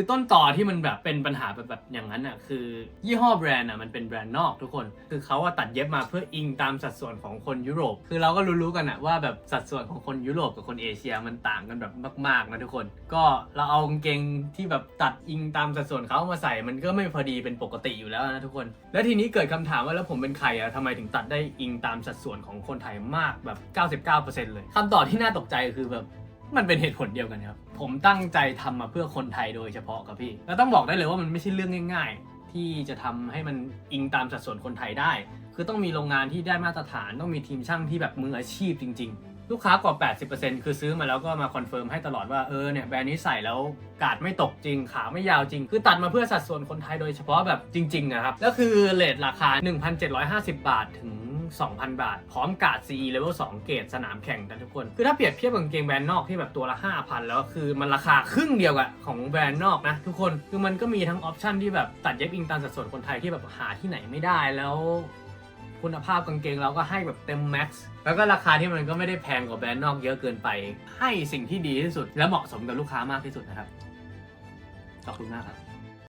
คือต้นต่อที่มันแบบเป็นปัญหาแบบแบบอย่างนั้นอะคือ ยี่ห้อแบรนด์อะมันเป็นแบรนด์นอกทุกคน คือเขาอะตัดเย็บมาเพื่ออิงตามสัดส่วนของคนยุโรป คือเราก็รู้ๆกันอะว่าแบบสัดส่วนของคนยุโรปกับคนเอเชียมันต่างกันแบบมากๆนะทุกคน ก็เราเอากางเกงที่แบบตัดอิงตามสัดส่วนเขามาใส่มันก็ไม่พอดีเป็นปกติอยู่แล้วนะทุกคน แล้วทีนี้เกิดคำถามว่าแล้วผมเป็นใครอะทำไมถึงตัดได้อิงตามสัดส่วนของคนไทยมากแบบ 99%เลยคำตอบที่น่าตกใจคือแบบ มันเป็นเหตุผลเดียวกันครับ ผมตั้งใจทำมาเพื่อคนไทยโดยเฉพาะครับพี่ แล้วต้องบอกได้เลยว่ามันไม่ใช่เรื่องง่าย ๆ ที่จะทำให้มันอิงตามสัดส่วนคนไทยได้ คือต้องมีโรงงานที่ได้มาตรฐาน ต้องมีทีมช่างที่แบบมืออาชีพจริง ๆ ลูกค้ากว่า 80%คือซื้อมาแล้วก็มาคอนเฟิร์มให้ตลอดว่าเออเนี่ยแบรนด์นี้ใส่แล้วกาดไม่ตกจริง ขาไม่ยาวจริง คือตัดมาเพื่อสัดส่วนคนไทยโดยเฉพาะแบบจริงๆนะครับ แล้วคือเลทราคา 1,750 บาทถึง 2,000 บาท พร้อมการ์ด CE Level 2 เกรดสนามแข่งกันทุกคน คือถ้าเปรียบเทียบกับกางเกงแบรนด์นอกที่แบบตัวละ 5,000 แล้วคือมันราคาครึ่งเดียวกับของแบรนด์นอกนะทุกคนคือมันก็มีทั้งออปชันที่แบบตัดเย็บอิงตามสัดส่วนคนไทยที่แบบหาที่ไหนไม่ได้แล้วคุณภาพกางเกงเราก็ให้แบบเต็มแม็กซ์แล้วก็ราคาที่มันก็ไม่ได้แพงกว่าแบรนด์นอกเยอะเกินไป ให้สิ่งที่ดีที่สุด และเหมาะสมกับลูกค้ามากที่สุดนะครับ ขอบคุณมากครับ